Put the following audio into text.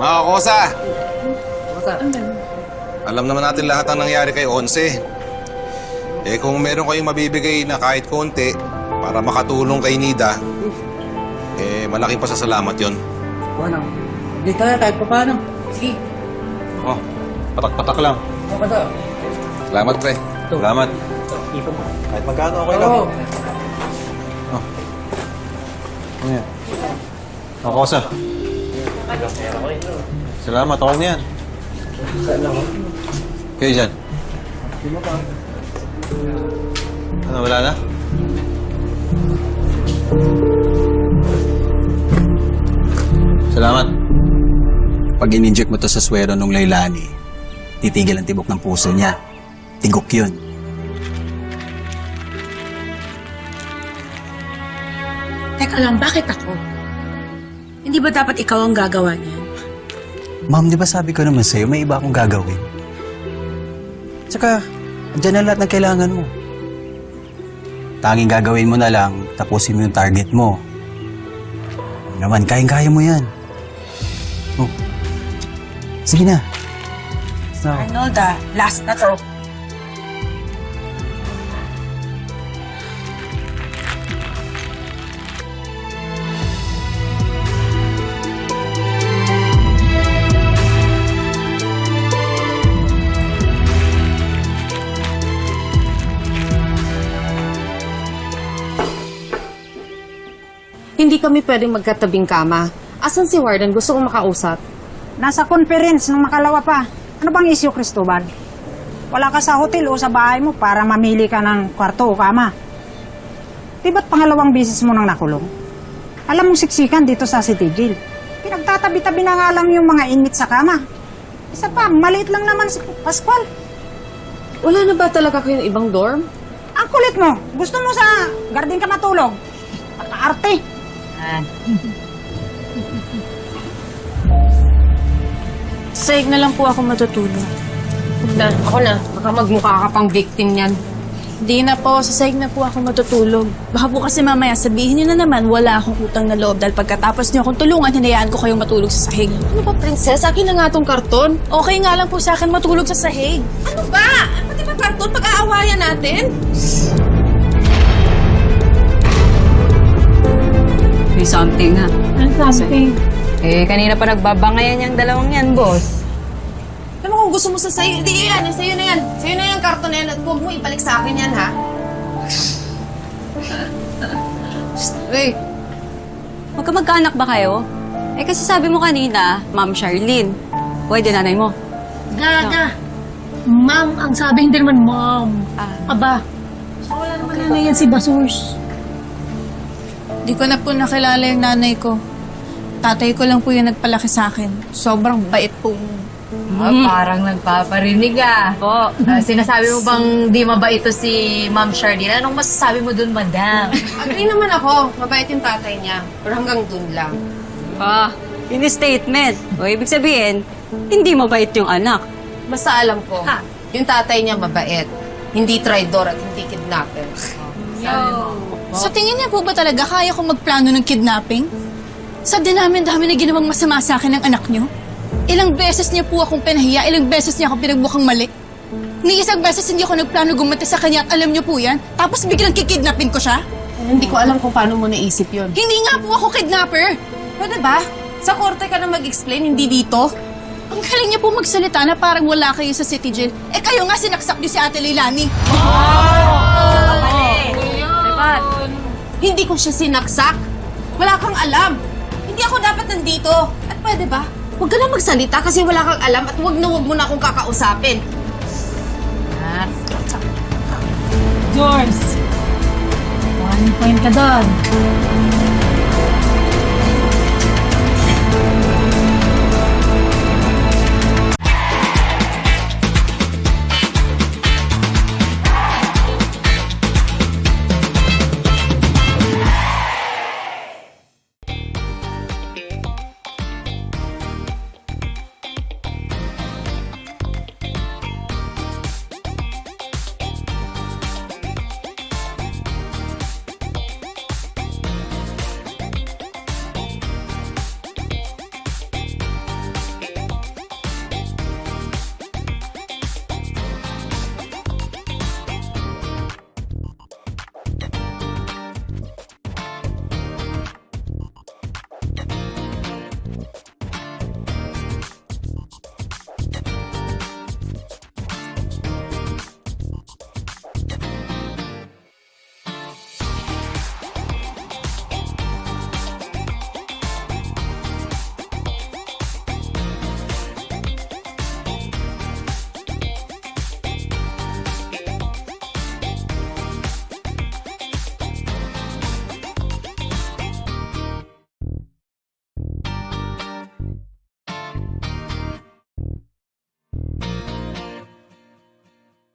Mga kosa! Alam naman natin lahat ang nangyari kay Onse. Eh kung meron kayong mabibigay na kahit konti para makatulong kay Nida, eh malaking pasasalamat yon. Ano? Hindi tayo kahit pa paano. Sige. Oh, patak-patak lang. Ako to. Salamat, pre. Salamat. Kahit magkano, okay lang. Oo. Ano yan? Ako, Kosa. Salamat, okay na yan. Kayo dyan. Ano, wala na? Salamat. Pag in-inject mo to sa swero nung Lailani, titigil ang tibok ng puso niya. Tigok yun. Teka lang, bakit ako? Hindi ba dapat ikaw ang gagawa niyan? Ma'am, di ba sabi ko naman sa'yo, may iba akong gagawin? Tsaka, andyan na lahat ng kailangan mo. Tanging gagawin mo na lang, tapusin mo yung target mo. Naman, kayang-kaya mo yan. Oh. Sige na. So, Arnold, ah, last na to. Hindi kami pwedeng magkatabing kama. Asan si Warden? Gusto kong makausap. Nasa conference ng makalawa pa. Ano bang isyu, Cristobal? Wala ka sa hotel o sa bahay mo para mamili ka ng kwarto o kama. Di ba't pangalawang bisis mo nang nakulong? Alam mong siksikan dito sa City Jail. Pinagtatabi-tabi na nga lang yung mga inmate sa kama. Isa pa, maliit lang naman si Pascual. Wala na ba talaga kayong ibang dorm? Ang kulit mo. Gusto mo sa garden ka matulog. Saig na lang po ako matutulog. Na, ako na. Baka magmukha ka pang victim yan. Hindi na po, sa saig na po ako matutulog. Baka po kasi mamaya sabihin niyo na naman wala akong utang na loob dahil pagkatapos niyo akong tulungan, hinayaan ko kayong matulog sa sahig. Ano ba, princess? Akin na nga tong karton. Okay nga lang po sa akin matulog sa sahig. Ano ba? Pati ba karton? Pag-aawayan natin? May something ha. Ano something? Eh, kanina pa nagbabangayan yung dalawang yan, boss. Alam mo kung gusto mo sa sayo, di yan. Sa'yo na yan. Sa'yo na yung karton na yan. At huwag mo ibalik sa akin yan, ha? Uy, magkamag-anak ba kayo? Eh, kasi sabi mo kanina, Ma'am Charlene. Pwede nanay mo. Gaga. Ma'am, ang sabi hindi naman ma'am. Ah. Aba. Wala naman na yan si Basurs. Di ko na po nakilala yung nanay ko. Tatay ko lang po yung nagpalaki sa akin. Sobrang bait po. Ah, parang nagpaparinig ah. Po. Ah, sinasabi mo bang di mabait ito si Ma'am Charlene? Anong masasabi mo dun, madam? Agree naman ako. Mabait yung tatay niya. Pero hanggang dun lang. Ah, yun yung statement. O, ibig sabihin, hindi mabait yung anak. Basta alam ko, yung tatay niya mabait. Hindi traidor at hindi kidnapper. Sa tingin niya po ba talaga kaya ko magplano ng kidnapping? Sa dinami-dami na ginawang masama sa akin ng anak niyo? Ilang beses niya po akong pinahiya, ilang beses niya akong pinagmukhang mali. Ni isang beses hindi ako nagplano gumanti sa kanya at alam niyo po yan, tapos biglang kikidnapin ko siya? Hindi ko alam kung paano mo naisip yun. Hindi nga po ako kidnapper! Pwede ba? Sa korte ka na mag-explain, hindi dito? Ang galing niya po magsalita na parang wala kayo sa city jail. Eh kayo nga sinaksak niyo si Ate Leilani. Diba? Hindi ko siya sinaksak. Wala kang alam. Hindi ako dapat nandito. At pwede ba? Huwag ka na magsalita kasi wala kang alam at huwag na huwag mo na akong kakausapin. George. One point ka doon.